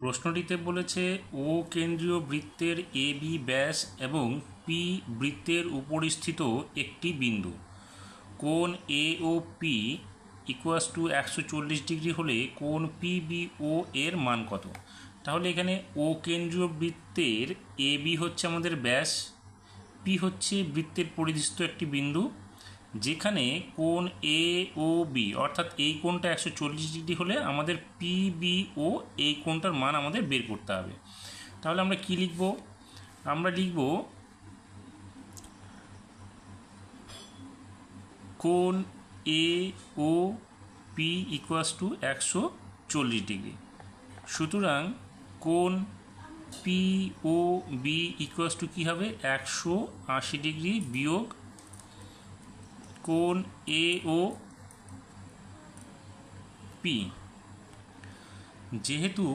প্রশ্নটিতে বলেছে, ও কেন্দ্রীয় বৃত্তের এ, বি ব্যাস এবং পি বৃত্তের উপরিস্থিত একটি বিন্দু। কোন A O P equals to একশো চল্লিশ ডিগ্রি হলে কোন পি বি ও এর মান কত? তাহলে এখানে ও কেন্দ্রীয় বৃত্তের এ, বি হচ্ছে আমাদের ব্যাস, পি হচ্ছে বৃত্তের পরিধিস্থ একটি বিন্দু যেখানে কোণ এ ও বি অর্থাৎ এই কোণটা একশো চল্লিশ ডিগ্রি হলে আমাদের পি বি ও এই কোণটার মান আমাদের বের করতে হবে। তাহলে আমরা কি লিখব? আমরা লিখব কোণ A O P equals to একশো চল্লিশ ডিগ্রি। সুতরাং কোণ P O B equals to কী হবে? একশো আশি ডিগ্রি বিয়োগ কোণ এ ও পি যেহেতু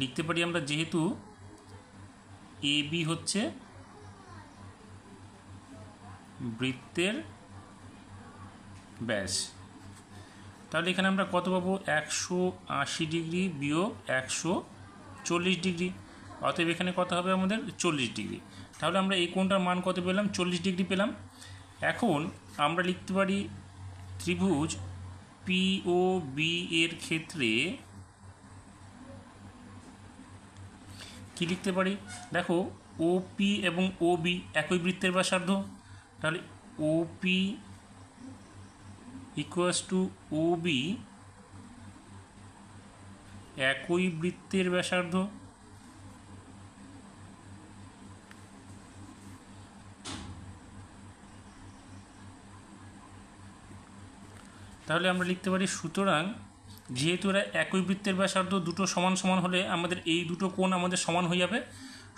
লিখতে পারি আমরা যেহেতু এ বি হচ্ছে বৃত্তের ব্যাস। তাহলে এখানে আমরা কত পাবো? একশো আশি ডিগ্রি বিয়োগ একশো চল্লিশ ডিগ্রি। অতএব এখানে কত হবে আমাদের চল্লিশ ডিগ্রি। তাহলে আমরা এই কোণটার মান কত পেলাম? চল্লিশ ডিগ্রি পেলাম। এখন আমরা লিখতে পারি ত্রিভুজ পি ও বি এর ক্ষেত্রে কি লিখতে পারি? দেখো ও পি এবং ও বি একই বৃত্তের ব্যাসার্ধ তাহলে O P equals to O B একই বৃত্তের ব্যাসার্ধ তাহলে আমরা লিখতে পারি, সুতরাং যেহেতু এরা একই বৃত্তের ব্যাসার্ধ দুটো সমান সমান হলে আমাদের এই দুটো কোণ আমাদের সমান হয়ে যাবে,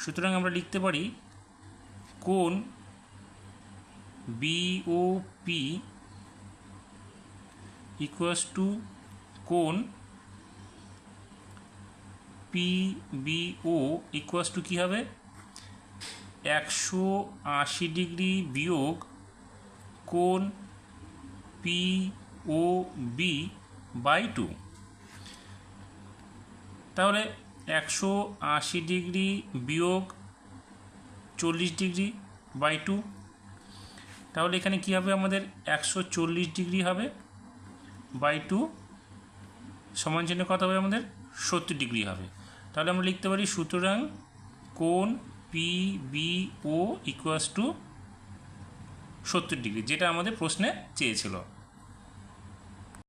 সুতরাং আমরা লিখতে পারি কোণ B O P equals to কোণ P B O equals to কী হবে? একশো আশি ডিগ্রি বিয়োগ কোণ P O B by two. তাহলে একশো আশি ডিগ্রি বিয়োগ চল্লিশ ডিগ্রি বাই টু। তাহলে এখানে কী হবে আমাদের? একশো চল্লিশ ডিগ্রি হবে বাই টু। সমান চিহ্ন কত হবে আমাদের? সত্তর ডিগ্রি হবে। তাহলে আমরা লিখতে পারি সুতরাং কোণ P B O equals to সত্তর ডিগ্রি, যেটা আমাদের প্রশ্নে চেয়েছিল।